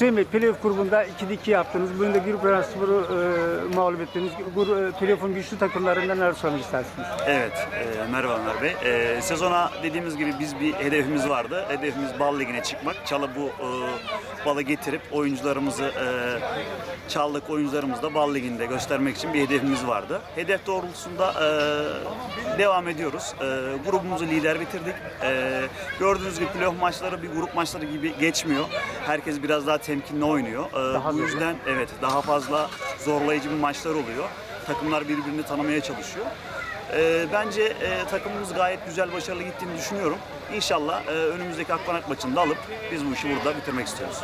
Hüseyin Bey playoff grubunda 2'de 2 yaptınız. Bugün de Grup Spor'u e, mağlup ettiniz. Gru- e, playoff'un güçlü takımlarından neler söylemek istersiniz? Evet, e, merhaba Ömer Bey. E, sezona dediğimiz gibi biz bir hedefimiz vardı. Hedefimiz bal ligine çıkmak. Çalı bu e, balı getirip oyuncularımızı e, çaldık oyuncularımızı da bal liginde göstermek için bir hedefimiz vardı. Hedef doğrultusunda e, devam ediyoruz. E, grubumuzu lider bitirdik. E, gördüğünüz gibi playoff maçları bir grup maçları gibi geçmiyor. Herkes biraz daha temkinli oynuyor. E, Daha bu zorlu. yüzden evet daha fazla zorlayıcı bir maçlar oluyor. Takımlar birbirini tanımaya çalışıyor. Ee, bence e, takımımız gayet güzel, başarılı gittiğini düşünüyorum. İnşallah e, önümüzdeki Akbanak maçını da alıp biz bu işi burada bitirmek istiyoruz.